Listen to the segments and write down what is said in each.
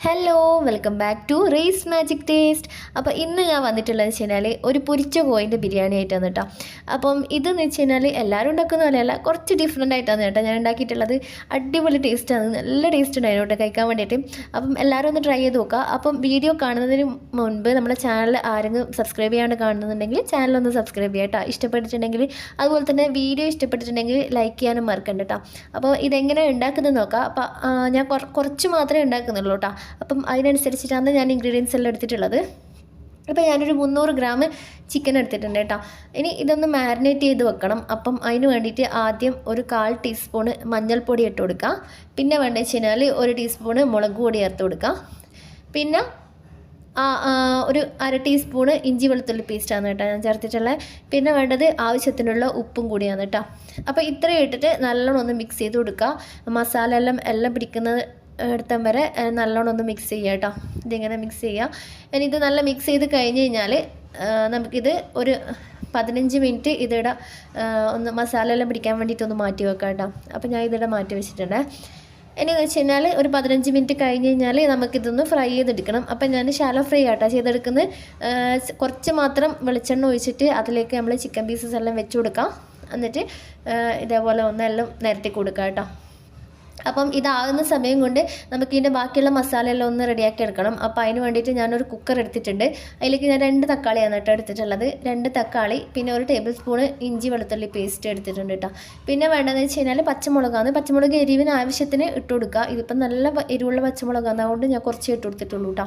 Hello welcome back to race magic taste അപ്പോൾ ഇന്ന് ഞാൻ വന്നിട്ടുള്ളത് വെച്ച് കഴിഞ്ഞാൽ ഒരു പൊരിച്ച കോയിന്റെ ബിരിയാണി ആയിട്ടാണ് കേട്ടോ അപ്പം ഇതെന്ന് വെച്ച് കഴിഞ്ഞാൽ എല്ലാവരും ഉണ്ടാക്കുന്ന പോലെയല്ല കുറച്ച് ഡിഫറെന്റ് ആയിട്ടാണ് കേട്ടോ ഞാൻ ഉണ്ടാക്കിയിട്ടുള്ളത്. അടിപൊളി ടേസ്റ്റാണ് നല്ല ടേസ്റ്റ് ഉണ്ടായിരുന്നു കേട്ടോ കഴിക്കാൻ വേണ്ടിയിട്ട്. അപ്പം എല്ലാവരും ഒന്ന് ട്രൈ ചെയ്ത് നോക്കുക അപ്പം വീഡിയോ കാണുന്നതിന് മുൻപ് നമ്മുടെ ചാനൽ ആരെങ്കിലും സബ്സ്ക്രൈബ് ചെയ്യാണ്ട് കാണുന്നുണ്ടെങ്കിൽ ചാനൽ ഒന്ന് സബ്സ്ക്രൈബ് ചെയ്യാം കേട്ടോ ഇഷ്ടപ്പെട്ടിട്ടുണ്ടെങ്കിൽ അതുപോലെ തന്നെ വീഡിയോ ഇഷ്ടപ്പെട്ടിട്ടുണ്ടെങ്കിൽ ലൈക്ക് ചെയ്യാനും മറക്കണ്ട കേട്ടോ അപ്പോൾ ഇതെങ്ങനെ ഉണ്ടാക്കുന്നത് നോക്കാം. അപ്പോൾ ഞാൻ കുറ- കുറച്ച് മാത്രമേ ഉണ്ടാക്കുന്നുള്ളൂ കേട്ടോ അപ്പം അതിനനുസരിച്ചിട്ടാണ് ഞാൻ ഇൻഗ്രീഡിയൻസ് എല്ലാം എടുത്തിട്ടുള്ളത്. അപ്പോൾ ഞാനൊരു മുന്നൂറ് ഗ്രാം ചിക്കൻ എടുത്തിട്ടുണ്ട് കേട്ടോ. ഇനി ഇതൊന്ന് മാരിനേറ്റ് ചെയ്ത് വെക്കണം. അപ്പം അതിന് വേണ്ടിയിട്ട് ആദ്യം ഒരു കാൽ ടീസ്പൂണ് മഞ്ഞൾപ്പൊടി ഇട്ട് കൊടുക്കുക. പിന്നെ വേണ്ടത് വെച്ച് കഴിഞ്ഞാൽ ഒരു ടീസ്പൂണ് മുളക് പൊടി ചേർത്ത് കൊടുക്കുക. പിന്നെ ഒരു അര ടീസ്പൂണ് ഇഞ്ചി വെളുത്തുള്ളി പേസ്റ്റാണ് കേട്ടോ ഞാൻ ചേർത്തിട്ടുള്ളത് പിന്നെ വേണ്ടത് ആവശ്യത്തിനുള്ള ഉപ്പും കൂടിയാണ് കേട്ടോ. അപ്പോൾ ഇത്രയും ഇട്ടിട്ട് നല്ലോണം ഒന്ന് മിക്സ് ചെയ്ത് കൊടുക്കുക. മസാല എല്ലാം എല്ലാം പിടിക്കുന്നത് എടുത്തം വരെ നല്ലോണം ഒന്ന് മിക്സ് ചെയ്യുക കേട്ടോ. ഇതിങ്ങനെ മിക്സ് ചെയ്യുക. ഇനി ഇത് നല്ല മിക്സ് ചെയ്ത് കഴിഞ്ഞ് കഴിഞ്ഞാൽ നമുക്കിത് ഒരു പതിനഞ്ച് മിനിറ്റ് ഇതിടെ ഒന്ന് മസാല എല്ലാം പിടിക്കാൻ വേണ്ടിയിട്ട് ഒന്ന് മാറ്റി വെക്കാം കേട്ടോ. അപ്പോൾ ഞാൻ ഇതിടെ മാറ്റി വെച്ചിട്ടുണ്ട്. ഇനി എന്ന് വെച്ച് കഴിഞ്ഞാൽ ഒരു പതിനഞ്ച് മിനിറ്റ് കഴിഞ്ഞ് കഴിഞ്ഞാൽ നമുക്കിതൊന്ന് ഫ്രൈ ചെയ്തെടുക്കണം. അപ്പം ഞാൻ ശാലോ ഫ്രൈ ആട്ടോ ചെയ്തെടുക്കുന്നത് കുറച്ച് മാത്രം വെളിച്ചെണ്ണ ഒഴിച്ചിട്ട് അതിലേക്ക് നമ്മൾ ചിക്കൻ പീസസ് എല്ലാം വെച്ച് കൊടുക്കാം. എന്നിട്ട് ഇതേപോലെ ഒന്നെല്ലാം നിരത്തി കൊടുക്കാം കേട്ടോ. അപ്പം ഇതാകുന്ന സമയം കൊണ്ട് നമുക്ക് ഇതിന്റെ ബാക്കിയുള്ള മസാലയെല്ലാം ഒന്ന് റെഡിയാക്കി എടുക്കണം. അപ്പോൾ അതിന് വേണ്ടിയിട്ട് ഞാനൊരു കുക്കർ എടുത്തിട്ടുണ്ട്. അതിലേക്ക് ഞാൻ രണ്ട് തക്കാളിയാണ് കേട്ടോ എടുത്തിട്ടുള്ളത്. രണ്ട് തക്കാളി പിന്നെ ഒരു ടേബിൾ സ്പൂണ് ഇഞ്ചി വെളുത്തുള്ളി പേസ്റ്റ് എടുത്തിട്ടുണ്ട് കേട്ടോ. പിന്നെ വേണ്ടതെന്ന് വെച്ച് കഴിഞ്ഞാൽ പച്ചമുളകാണ്. പച്ചമുളക് എരിവിന് ആവശ്യത്തിന് ഇട്ട് കൊടുക്കുക. ഇതിപ്പം നല്ല എരിവുള്ള പച്ചമുളകാണ്. അതുകൊണ്ട് ഞാൻ കുറച്ച് ഇട്ട് കൊടുത്തിട്ടുള്ളൂ കേട്ടോ.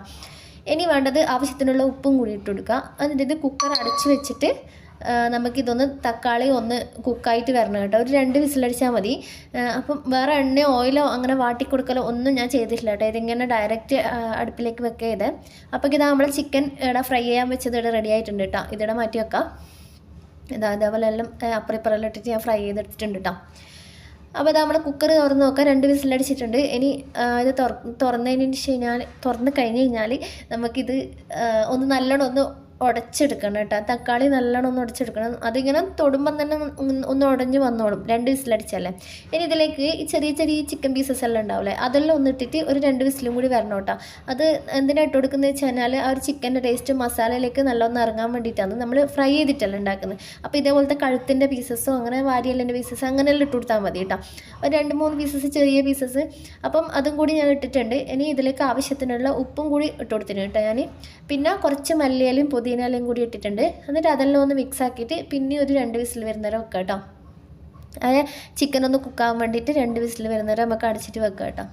ഇനി വേണ്ടത് ആവശ്യത്തിനുള്ള ഉപ്പും കൂടി ഇട്ട് കൊടുക്കുക. എന്നിട്ട് ഇത് കുക്കർ അടച്ച് വെച്ചിട്ട് നമുക്കിതൊന്ന് തക്കാളി ഒന്ന് കുക്കായിട്ട് വരണം കേട്ടോ. ഒരു രണ്ട് വിസിലടിച്ചാൽ മതി. അപ്പം വേറെ എണ്ണയോ ഓയിലോ അങ്ങനെ വാട്ടിക്കൊടുക്കലോ ഒന്നും ഞാൻ ചെയ്തിട്ടില്ല കേട്ടോ. ഇതിങ്ങനെ ഡയറക്റ്റ് അടുപ്പിലേക്ക് വെക്കുക ചെയ്ത് അപ്പോൾ ഇതാ നമ്മൾ ചിക്കൻ ഇവിടെ ഫ്രൈ ചെയ്യാൻ വെച്ചത് ഇവിടെ റെഡി ആയിട്ടുണ്ട് കേട്ടോ. ഇതിടെ മാറ്റി വെക്കാം. ഇതാ അതേപോലെ എല്ലാം ആ, അപ്പുറം ഇപ്പുറം എല്ലാം ഇട്ടിട്ട് ഞാൻ ഫ്രൈ ചെയ്തെടുത്തിട്ടുണ്ട് കേട്ടോ. അപ്പോൾ ഇതാ നമ്മൾ കുക്കർ തുറന്ന് നോക്കാം. രണ്ട് വിസിലടിച്ചിട്ടുണ്ട്. ഇനി ഇത് തുറ തുറന്നതിന് ഞാൻ തുറന്ന് കഴിഞ്ഞ് കഴിഞ്ഞാൽ നമുക്കിത് ഒന്ന് നല്ലോണം ഒന്ന് ഉടച്ചെടുക്കണം കേട്ടോ. തക്കാളി നല്ലോണം ഒന്ന് ഉടച്ചെടുക്കണം. അതിങ്ങനെ തൊടുമ്പം തന്നെ ഒന്ന് ഉടഞ്ഞ് വന്നോളും. രണ്ട് വിസിലടിച്ചല്ലേ ഇനി ഇതിലേക്ക് ഈ ചെറിയ ചെറിയ ചിക്കൻ പീസസ് എല്ലാം ഉണ്ടാവില്ലേ അതെല്ലാം ഒന്ന് ഇട്ടിട്ട് ഒരു രണ്ട് വിസിലും കൂടി വരണം കേട്ടോ. അത് എന്തിനാ ഇട്ട് കൊടുക്കുന്നത് വെച്ച് കഴിഞ്ഞാൽ ആ ഒരു ചിക്കന്റെ ടേസ്റ്റ് മസാലയിലേക്ക് നല്ലോണം ഇറങ്ങാൻ വേണ്ടിയിട്ടാണ് നമ്മൾ ഫ്രൈ ചെയ്തിട്ടല്ല ഉണ്ടാക്കുന്നത്. അപ്പോൾ ഇതേപോലത്തെ കഴുത്തിന്റെ പീസസോ അങ്ങനെ വാരിയലിന്റെ പീസസ് അങ്ങനെയെല്ലാം ഇട്ട് കൊടുത്താൽ മതി കേട്ടോ. ഒരു രണ്ട് മൂന്ന് പീസസ് ചെറിയ പീസസ് അപ്പം അതും കൂടി ഞാൻ ഇട്ടിട്ടുണ്ട്. ഇനി ഇതിലേക്ക് ആവശ്യത്തിനുള്ള ഉപ്പും കൂടി ഇട്ട് കൊടുത്തിട്ടുണ്ട് കേട്ടോ ഞാൻ പിന്നെ കുറച്ച് മല്ലിയിലയും പുതിനയിലയും കൂടി ഇട്ടിട്ടുണ്ട്. എന്നിട്ട് അതെല്ലാം ഒന്ന് മിക്സ് ആക്കിയിട്ട് പിന്നെ ഒരു രണ്ട് വിസിൽ വരുന്ന വരെ വെക്കാം കേട്ടോ അതായത് ചിക്കൻ ഒന്ന് കുക്കാൻ വേണ്ടിയിട്ട് രണ്ട് വിസിൽ വരുന്ന വരെ നമുക്ക് അടിച്ചിട്ട് വെക്കാം കേട്ടോ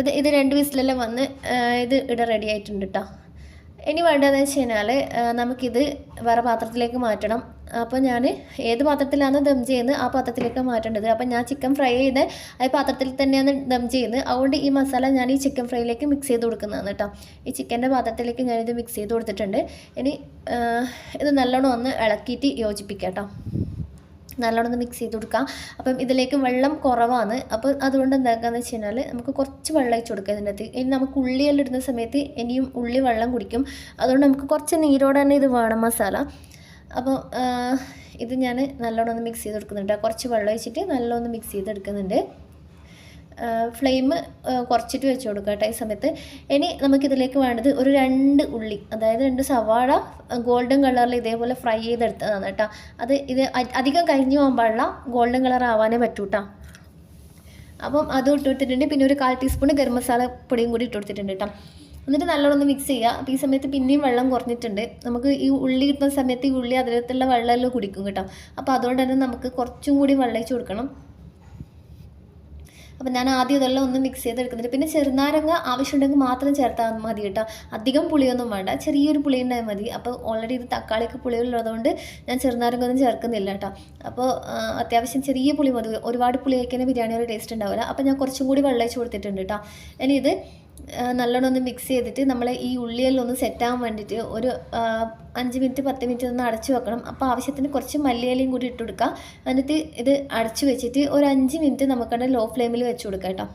ഇത് ഇത് രണ്ട് വിസിലെല്ലാം വന്ന് ഇത് ഇവിടെ റെഡി ആയിട്ടുണ്ട് കേട്ടോ ഇനി വേണ്ടതെന്ന് വെച്ച് കഴിഞ്ഞാൽ നമുക്കിത് വേറെ പാത്രത്തിലേക്ക് മാറ്റണം. അപ്പോൾ ഞാൻ ഏത് പാത്രത്തിലാണ് ദം ചെയ്യുന്നത് ആ പാത്രത്തിലേക്ക് മാറ്റേണ്ടത്. അപ്പോൾ ഞാൻ ചിക്കൻ ഫ്രൈ ചെയ്ത് ആ പാത്രത്തിൽ തന്നെയാണ് ദം ചെയ്യുന്നത്. അതുകൊണ്ട് ഈ മസാല ഞാൻ ഈ ചിക്കൻ ഫ്രൈയിലേക്ക് മിക്സ് ചെയ്ത് കൊടുക്കുന്നതാണ് കേട്ടോ. ഈ ചിക്കന്റെ പാത്രത്തിലേക്ക് ഞാനിത് മിക്സ് ചെയ്ത് കൊടുത്തിട്ടുണ്ട്. ഇനി ഇത് നല്ലോണം ഒന്ന് ഇളക്കിയിട്ട് യോജിപ്പിക്കാം കേട്ടോ. നല്ലോണം മിക്സ് ചെയ്ത് കൊടുക്കാം. അപ്പം ഇതിലേക്ക് വെള്ളം കുറവാണ്. അപ്പോൾ അതുകൊണ്ട് എന്താക്കാന്ന് വെച്ച് കഴിഞ്ഞാൽ നമുക്ക് കുറച്ച് വെള്ളം ഒഴിച്ച് കൊടുക്കുക ഇതിന്റെ അകത്ത് ഇനി നമുക്ക് ഉള്ളിയെല്ലാം ഇടുന്ന സമയത്ത് ഇനിയും ഉള്ളി വെള്ളം കുടിക്കും. അതുകൊണ്ട് നമുക്ക് കുറച്ച് നീരോടെ തന്നെ ഇത് വേണം മസാല. അപ്പോൾ ഇത് ഞാൻ നല്ലോണം ഒന്ന് മിക്സ് ചെയ്ത് കൊടുക്കുന്നുണ്ട്. കുറച്ച് വെള്ളം ഒഴിച്ചിട്ട് നല്ലോണം മിക്സ് ചെയ്തെടുക്കുന്നുണ്ട് ഫ്ലെയിം കുറച്ചിട്ട് വെച്ച് കൊടുക്കുക കേട്ടോ ഈ സമയത്ത്. ഇനി നമുക്കിതിലേക്ക് വേണ്ടത് ഒരു രണ്ട് ഉള്ളി അതായത് രണ്ട് സവാള ഗോൾഡൻ കളറിൽ ഇതേപോലെ ഫ്രൈ ചെയ്തെടുത്തതാണ് കേട്ടോ. അത് ഇത് അധികം കരിഞ്ഞു പാടില്ല ഗോൾഡൻ കളർ ആവാനേ പറ്റൂ കേട്ടോ അപ്പം അതും ഇട്ട് കൊടുത്തിട്ടുണ്ട്. പിന്നെ ഒരു കാൽ ടീസ്പൂൺ ഗരം മസാല പൊടിയും കൂടി ഇട്ട് കൊടുത്തിട്ടുണ്ട് കേട്ടോ എന്നിട്ട് നല്ലോണം ഒന്ന് മിക്സ് ചെയ്യുക. അപ്പോൾ ഈ സമയത്ത് പിന്നെയും വെള്ളം കുറഞ്ഞിട്ടുണ്ട്. നമുക്ക് ഈ ഉള്ളി കിട്ടുന്ന സമയത്ത് ഈ ഉള്ളി അതിനകത്തുള്ള വെള്ളമെല്ലാം കുടിക്കും കേട്ടോ. അപ്പോൾ അതുകൊണ്ട് തന്നെ നമുക്ക് കുറച്ചും കൂടി വെള്ളം കൊടുക്കണം. അപ്പം ഞാൻ ആദ്യം ഇതെല്ലാം ഒന്ന് മിക്സ് ചെയ്തെടുക്കുന്നുണ്ട്. പിന്നെ ചെറുനാരങ്ങ ആവശ്യമുണ്ടെങ്കിൽ മാത്രം ചേർത്താൽ മതി കേട്ടോ. അധികം പുളിയൊന്നും വേണ്ട. ചെറിയൊരു പുളി ഉണ്ടായാൽ മതി. അപ്പോൾ ഓൾറെഡി ഇത് തക്കാളിയൊക്കെ പുളിയുള്ളതുകൊണ്ട് ഞാൻ ചെറുനാരങ്ങ ഒന്നും ചേർക്കുന്നില്ല കേട്ടോ. അപ്പോൾ അത്യാവശ്യം ചെറിയ പുളി മതി. ഒരുപാട് പുളി കഴിക്കുന്ന ബിരിയാണി ഒരു ടേസ്റ്റ് ഉണ്ടാവില്ല അപ്പോൾ ഞാൻ കുറച്ചും കൂടി വെള്ളം കൊടുത്തിട്ടുണ്ട് കേട്ടോ. ഇനി ഇത് നല്ലോണം ഒന്ന് മിക്സ് ചെയ്തിട്ട് നമ്മൾ ഈ ഉള്ളിയെല്ലാം ഒന്ന് സെറ്റാകാൻ വേണ്ടിയിട്ട് ഒരു അഞ്ച് മിനിറ്റ് പത്ത് മിനിറ്റ് ഒന്ന് അടച്ചു വെക്കണം. അപ്പോൾ ആവശ്യത്തിന് കുറച്ച് മല്ലിയിലയും കൂടി ഇട്ട് കൊടുക്കുക എന്നിട്ട് ഇത് അടച്ചു വെച്ചിട്ട് ഒരു അഞ്ച് മിനിറ്റ് നമുക്കവിടെ ലോ ഫ്ലെയിമിൽ വെച്ച് കൊടുക്കാം കേട്ടോ.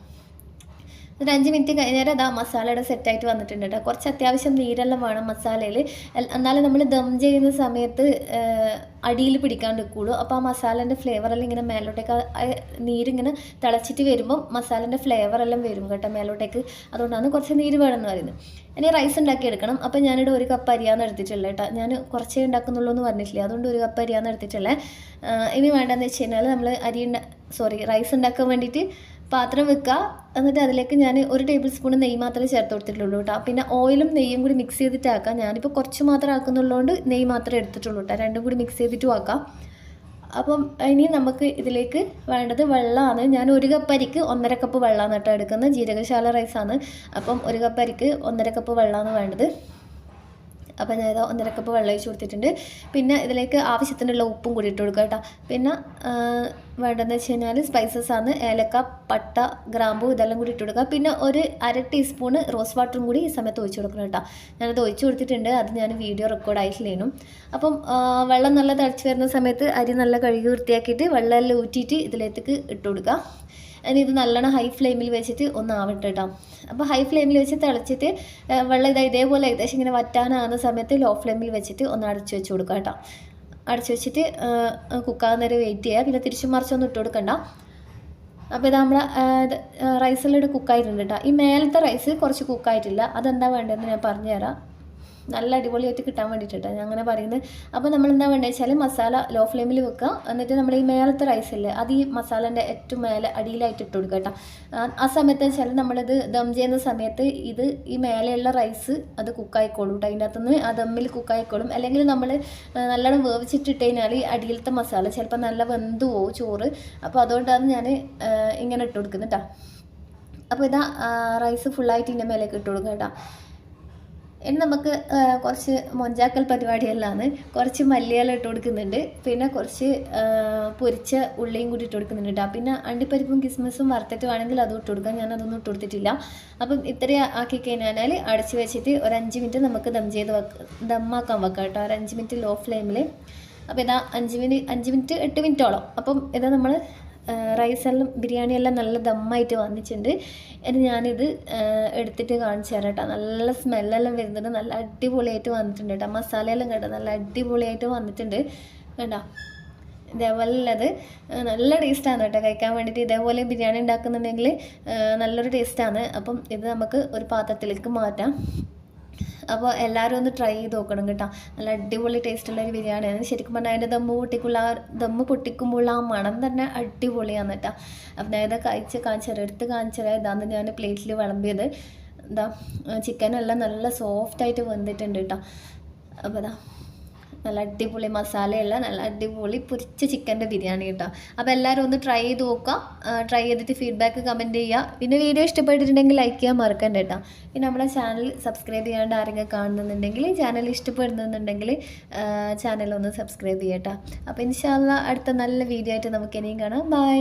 ഒരു അഞ്ച് മിനിറ്റ് കഴിഞ്ഞാൽ അത് ആ മസാലയുടെ സെറ്റായിട്ട് വന്നിട്ടുണ്ട് കേട്ടോ കുറച്ച് അത്യാവശ്യം നീരെല്ലാം വേണം മസാലയിൽ. എന്നാലും നമ്മൾ ദം ചെയ്യുന്ന സമയത്ത് അടിയിൽ പിടിക്കാണ്ട് നിൽക്കുള്ളൂ. അപ്പോൾ ആ മസാലേന്റെ ഫ്ലേവറെല്ലാം ഇങ്ങനെ മേലോട്ടേക്ക് നീരിങ്ങനെ തിളച്ചിട്ട് വരുമ്പോൾ മസാലേന്റെ ഫ്ലേവറെല്ലാം വരും കേട്ടോ മേലോട്ടേക്ക്. അതുകൊണ്ടാണ് കുറച്ച് നീര് വേണമെന്ന് പറയുന്നത്. ഇനി റൈസ് ഉണ്ടാക്കി എടുക്കണം. അപ്പോൾ ഞാനിവിടെ ഒരു കപ്പ് അരിയാന്ന് എടുത്തിട്ടുള്ളത് കേട്ടോ. ഞാൻ കുറച്ചേ ഉണ്ടാക്കുന്നുള്ളൂ എന്ന് പറഞ്ഞിട്ടില്ല? അതുകൊണ്ട് ഒരു കപ്പ് അരിയാന്ന് എടുത്തിട്ടുള്ളത്. ഇനി വേണ്ടതെന്ന് വെച്ച് കഴിഞ്ഞാൽ നമ്മൾ അരി സോറി റൈസ് ഉണ്ടാക്കാൻ വേണ്ടിയിട്ട് പാത്രം വെക്കുക എന്നിട്ട് അതിലേക്ക് ഞാൻ ഒരു ടേബിൾ സ്പൂൺ നെയ്യ് മാത്രമേ ചേർത്ത് കൊടുത്തിട്ടുള്ളൂ കേട്ടോ പിന്നെ ഓയിലും നെയ്യും കൂടി മിക്സ് ചെയ്തിട്ട് ആക്കാം. ഞാനിപ്പോൾ കുറച്ച് മാത്രം ആക്കുന്നുള്ളതുകൊണ്ട് നെയ്യ് മാത്രമേ എടുത്തിട്ടുള്ളൂ കേട്ടോ രണ്ടും കൂടി മിക്സ് ചെയ്തിട്ടും ആക്കാം. അപ്പം ഇനി നമുക്ക് ഇതിലേക്ക് വേണ്ടത് വെള്ളമാണ് ഞാൻ ഒരു കപ്പ് അരിക്ക് ഒന്നര കപ്പ് വെള്ളമാണ് കേട്ടോ എടുക്കുന്നത്. ജീരകശാല റൈസാണ് അപ്പം ഒരു കപ്പ് അരിക്ക് ഒന്നര കപ്പ് വെള്ളമാണ് വേണ്ടത്. അപ്പോൾ ഞാൻ ഇതാ ഒന്നര കപ്പ് വെള്ളം ഒഴിച്ച് കൊടുത്തിട്ടുണ്ട്. പിന്നെ ഇതിലേക്ക് ആവശ്യത്തിനുള്ള ഉപ്പും കൂടി ഇട്ട് കൊടുക്കുക കേട്ടോ. പിന്നെ വേണ്ടതെന്ന് വെച്ച് കഴിഞ്ഞാൽ സ്പൈസസ് ആണ്. ഏലക്ക പട്ട ഗ്രാമ്പു ഇതെല്ലാം കൂടി ഇട്ട് കൊടുക്കുക. പിന്നെ ഒരു അര ടീസ്പൂണ് റോസ് വാട്ടറും കൂടി ഈ സമയത്ത് ഒഴിച്ച് കൊടുക്കണം കേട്ടോ. ഞാനത് ഒഴിച്ച് കൊടുത്തിട്ടുണ്ട്. അത് ഞാൻ വീഡിയോ റെക്കോർഡ് ആയിട്ടില്ലേനും അപ്പം വെള്ളം നല്ല തിളച്ച് വരുന്ന സമയത്ത് അരി നല്ല കഴുകി വൃത്തിയാക്കിയിട്ട് വെള്ളമെല്ലാം ഊറ്റിയിട്ട് ഇതിലേക്ക് ഇട്ട് കൊടുക്കുക. ഇനി ഇത് നല്ലോണം ഹൈ ഫ്ലെയിമിൽ വെച്ചിട്ട് ഒന്ന് ആവട്ടെ കേട്ടോ അപ്പോൾ ഹൈ ഫ്ലെയിമിൽ വെച്ച് തിളച്ചിട്ട് വെള്ളം ഇതാ ഇതേപോലെ ഏകദേശം ഇങ്ങനെ വറ്റാനാകുന്ന സമയത്ത് ലോ ഫ്ലെയിമിൽ വെച്ചിട്ട് ഒന്ന് അടച്ചു വെച്ച് കൊടുക്കുക കേട്ടോ. അടച്ചു വെച്ചിട്ട് കുക്കാകുന്ന നേരം വെയിറ്റ് ചെയ്യുക. പിന്നെ തിരിച്ചും മറിച്ചൊന്നും ഇട്ട് കൊടുക്കണ്ട. അപ്പോൾ ഇത് നമ്മുടെ റൈസെല്ലാം ഇവിടെ കുക്കായിട്ടുണ്ട് കേട്ടോ. ഈ മേലത്തെ റൈസ് കുറച്ച് കുക്കായിട്ടില്ല അതെന്താ വേണ്ടതെന്ന് ഞാൻ പറഞ്ഞുതരാം. നല്ല അടിപൊളിയായിട്ട് കിട്ടാൻ വേണ്ടിയിട്ടാണ് ഞാൻ അങ്ങനെ പറയുന്നത്. അപ്പോൾ നമ്മൾ എന്താ വേണ്ടത് വെച്ചാൽ മസാല ലോ ഫ്ലെയിമിൽ വെക്കുക. എന്നിട്ട് നമ്മൾ ഈ മേലത്തെ റൈസ് ഇല്ലേ അത് ഈ മസാലേന്റെ ഏറ്റവും മേലെ അടിയിലായിട്ട് ഇട്ട് കൊടുക്കുക കേട്ടോ ആ- സമയത്ത് വെച്ചാൽ നമ്മളിത് ദം ചെയ്യുന്ന സമയത്ത് ഇത് ഈ മേലെയുള്ള റൈസ് അത് കുക്കായിക്കോളും കേട്ടോ അതിന്റെ അകത്തുനിന്ന് ആ ദമ്മിൽ കുക്കായിക്കോളും അല്ലെങ്കിൽ നമ്മൾ നല്ലോണം വേവിച്ചിട്ടിട്ട് കഴിഞ്ഞാൽ ഈ അടിയിലത്തെ മസാല ചിലപ്പോൾ നല്ല വെന്തു പോവും ചോറ്. അപ്പോൾ അതുകൊണ്ടാണ് ഞാൻ ഇങ്ങനെ ഇട്ട് കൊടുക്കുന്നത് കേട്ടോ അപ്പോൾ ഇതാ റൈസ് ഫുള്ളായിട്ട് ഇതിന്റെ മേലേക്ക് ഇട്ട് കൊടുക്കുക കേട്ടോ ഇനി നമുക്ക് കുറച്ച് മൊഞ്ചാക്കൽ പരിപാടിയെല്ലാം കുറച്ച് മല്ലിയില ഇട്ട് കൊടുക്കുന്നുണ്ട്. പിന്നെ കുറച്ച് പൊരിച്ച ഉള്ളിയും കൂടി ഇട്ട് കൊടുക്കുന്നുണ്ട് കേട്ടോ പിന്നെ അണ്ടിപ്പരിപ്പും കിസ്മിസും വറുത്തിട്ട് വേണമെങ്കിൽ അതും ഇട്ട് കൊടുക്കാം. ഞാൻ അതൊന്നും ഇട്ട് കൊടുത്തിട്ടില്ല. അപ്പം ഇത്രയും ആക്കി കഴിഞ്ഞാൽ അടച്ച് വെച്ചിട്ട് ഒരു അഞ്ച് മിനിറ്റ് നമുക്ക് ദം ചെയ്ത് വെക്കാം ദമ്മാക്കാൻ വെക്കാം കേട്ടോ ഒരു അഞ്ച് മിനിറ്റ് ലോ ഫ്ലെയിമിൽ അപ്പോൾ ഇതാ അഞ്ച് മിനിറ്റ് അഞ്ച് മിനിറ്റ് എട്ട് മിനിറ്റോളം. അപ്പം ഇതാ നമ്മൾ റൈസെല്ലാം ബിരിയാണി എല്ലാം നല്ല ദമ്മായിട്ട് വന്നിട്ടുണ്ട്. എന്നിട്ട് ഞാനിത് എടുത്തിട്ട് കാണിച്ചു തരാം കേട്ടോ. നല്ല സ്മെല്ലെല്ലാം വരുന്നുണ്ട്. നല്ല അടിപൊളിയായിട്ട് വന്നിട്ടുണ്ട് കേട്ടോ. മസാലയെല്ലാം കേട്ടോ. നല്ല അടിപൊളിയായിട്ട് വന്നിട്ടുണ്ട്. കേട്ടോ ഇതേപോലെ ഉള്ളത് ആ, നല്ല ടേസ്റ്റാണ് കേട്ടോ. കഴിക്കാൻ വേണ്ടിയിട്ട് ഇതേപോലെ ബിരിയാണി ഉണ്ടാക്കുന്നുണ്ടെങ്കിൽ നല്ലൊരു ടേസ്റ്റാണ്. അപ്പം ഇത് നമുക്ക് ഒരു പാത്രത്തിലേക്ക് മാറ്റാം. അപ്പോൾ എല്ലാവരും ഒന്ന് ട്രൈ ചെയ്ത് നോക്കണം കേട്ടോ. നല്ല അടിപൊളി ടേസ്റ്റുള്ള ഒരു ബിരിയാണിയാണ്. ശരിക്കും പറഞ്ഞാൽ അതിന്റെ ദമ്മ് പൊട്ടിക്കുള്ള ദമ്മ് പൊട്ടിക്കുമ്പോൾ ആ മണം തന്നെ അടിപൊളിയാണ് കേട്ടോ. അപ്പം ഞാൻ ഇത് കഴിച്ച് കാണിച്ചത് എടുത്ത് കാണിച്ചത് ഇതാണ് ഞാൻ പ്ലേറ്റിൽ വിളമ്പിയത്. എന്താ ചിക്കനെല്ലാം നല്ല സോഫ്റ്റായിട്ട് വന്നിട്ടുണ്ട് കേട്ടോ. അപ്പോൾ ഇതാ. നല്ല അടിപൊളി മസാലയുള്ള നല്ല അടിപൊളി പൊരിച്ച ചിക്കന്റെ ബിരിയാണി കേട്ടോ. അപ്പോൾ എല്ലാവരും ഒന്ന് ട്രൈ ചെയ്ത് നോക്കുക. ട്രൈ ചെയ്തിട്ട് ഫീഡ്ബാക്ക് കമന്റ് ചെയ്യുക. പിന്നെ വീഡിയോ ഇഷ്ടപ്പെട്ടിട്ടുണ്ടെങ്കിൽ ലൈക്ക് ചെയ്യാൻ മറക്കണ്ട കേട്ടോ. പിന്നെ നമ്മുടെ ചാനൽ സബ്സ്ക്രൈബ് ചെയ്യാണ്ട് ആരെങ്കിലും കാണുന്നുണ്ടെങ്കിൽ ചാനൽ ഇഷ്ടപ്പെടുന്നുണ്ടെങ്കിൽ ചാനൽ ഒന്ന് സബ്സ്ക്രൈബ് ചെയ്യട്ടോ അപ്പോൾ ഇൻഷാല്ല അടുത്ത നല്ല വീഡിയോ ആയിട്ട് നമുക്ക് ഇനിയും കാണാം. ബൈ